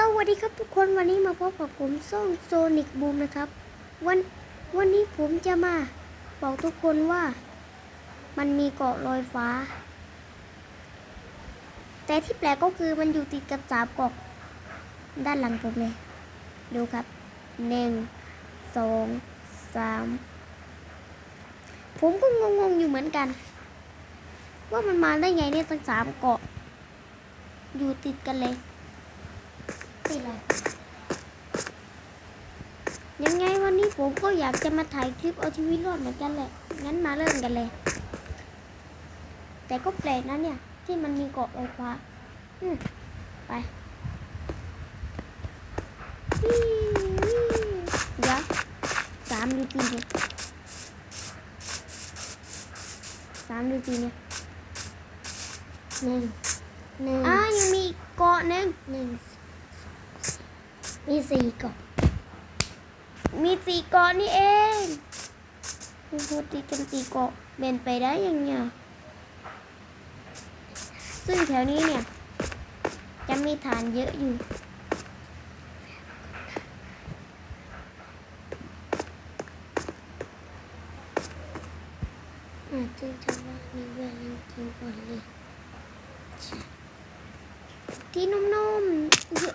สวัสดีครับทุกคนวันนี้มาพบกับผมซ่องโซนิกบูมนะครับ วันวันนี้ผมจะมาบอกทุกคนว่า มันมีเกาะลอยฟ้า แต่ที่แปลกก็คือมันอยู่ติดกับสามเกาะด้านหลังผมเลย ดูครับหนึ่งสองสามผมก็งงๆอยู่เหมือนกัน ว่ามันมาได้ไงเนี่ยตั้งสามเกาะ อยู่ติดกันเลย ติดอะไร ยังไงวันนี้ผมก็อยากจะมาถ่ายคลิปเอาชีวิตรอดเหมือนกันแหละ งั้นมาเริ่มกันเลย แต่ก็แปลกนะเนี่ย ที่มันมีเกาะลอยฟ้าอืมไปวิ่งวิ่งเดี๋ยวสามดูจีเนี่ยสามดูจีเนี่ยหนึ่งหนึ่งอ่ายังมีอีกเกาะหนึ่งหนึ่ง มีสี่เกาะมีสี่เกาะนี่เองโอ้โหติดกันสี่เกาะเป็นไปได้ยังไงซึ่งแถวนี้เนี่ย จะมีฐานเยอะอยู่อาจจะจะว่ามีเวลากินก่อนเลยที่นุ่มๆเยอะ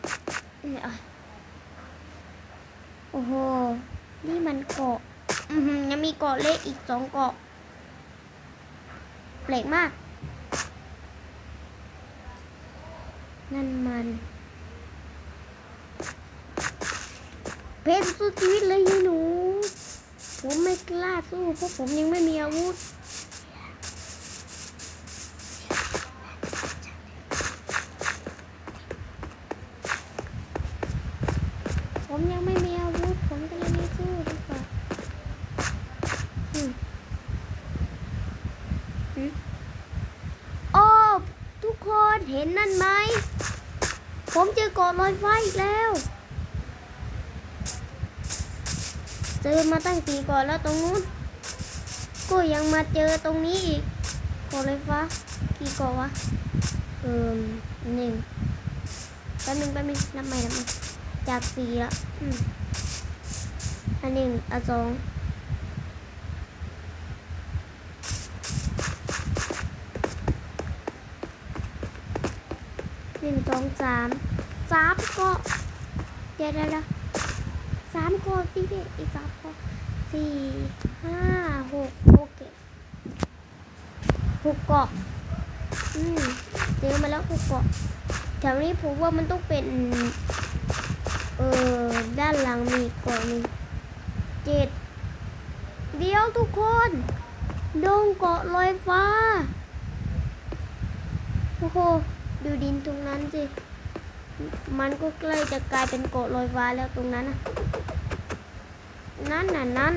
เนี่ยอะ โอ้โห นี่มันเกาะอือหือยังมีเกาะเล็กอีกสองเกาะแปลกมาก นั่นมัน เพชรสู้ชีวิตเลยยหนู ผมไม่กล้าสู้เพราะผมยังไม่มีอาวุธผมยังไม่มีอาวุธ ผมก็เลยไม่สู้ดีกว่าอืมอืมโอ้ทุกคน เห็นนั่นไหม ผมเจอเกาะลอยฟ้าอีกแล้ว เจอมาตั้งตีก่อนแล้วตรงนู้น ก็ยังมาเจอตรงนี้อีกเกาะลอยฟ้า กี่เกาะวะ เอิมหนึ่งแป๊บนึงแป๊บนึงนับใหม่นับใหม่จากสี่ละอืมอันหนึ่งอันสอง หนึ่งสองสามสามเกาะเดี๋ยวเดี๋ยวสามเกาะพี่เด็กอีกสามเกาะสี่ห้าหกโอเคหกเกาะอืมเจอมาแล้วหกเกาะแถวนี้ผมว่ามันต้องเป็น เออด้านหลังมีเกาะหนึ่งเจ็ดเดี๋ยวทุกคนดงเกาะลอยฟ้า โอ้โห ดูดินตรงนั้นสิ มันก็ใกล้จะกลายเป็นเกาะลอยฟ้าแล้วตรงนั้นนะนั่นน่ะนั่น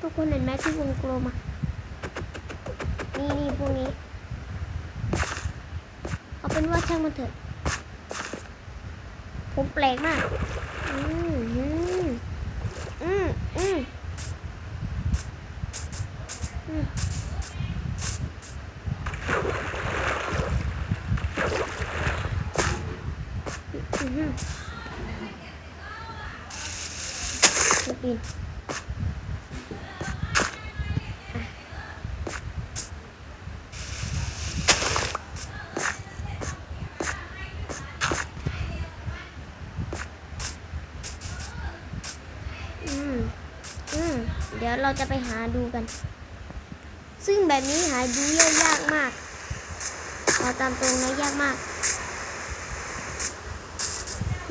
ทุกคนเห็นไหมที่วงกลมอะ นี่นี่พวกนี้ เอาเป็นว่าช่างมันเถอะ ผมแปลกมาก อืมอืมอืมอืมอืมอืม ปีนอืมอืมเดี๋ยวเราจะไปหาดูกัน ซึ่งแบบนี้หาดูยากยากมากเอาตามตรงนะยากมาก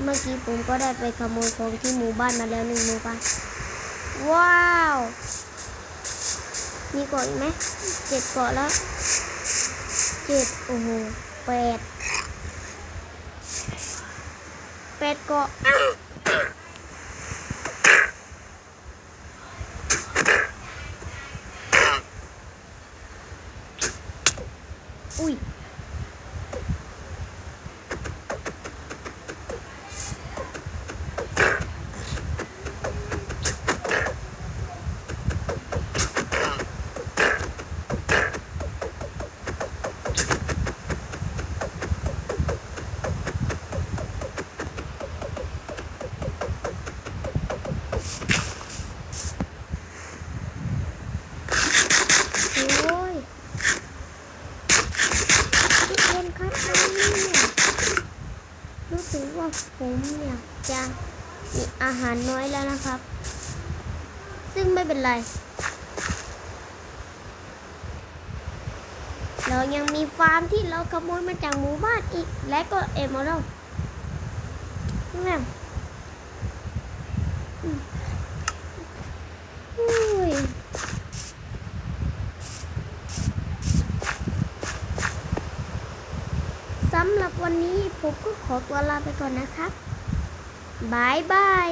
เมื่อกี้ผมก็ได้ไปขโมยของที่หมู่บ้านมาแล้วหนึ่งหมู่บ้าน ว้าว มีเกาะอีกไหมเจ็ดเกาะแล้วเจ็ดโอ้โหแปดแปดเกาะ อุ้ย ว่า ผมเนี่ยจะมีอาหารน้อยแล้วนะครับ ซึ่งไม่เป็นไร เรายังมีฟาร์มที่เราขโมยมาจากหมู่บ้านอีก และก็เอมอรัลแม่อืมอุ้ยสำหรับวันนี้ผมก็ขอตัวลาไปก่อนนะครับบายบาย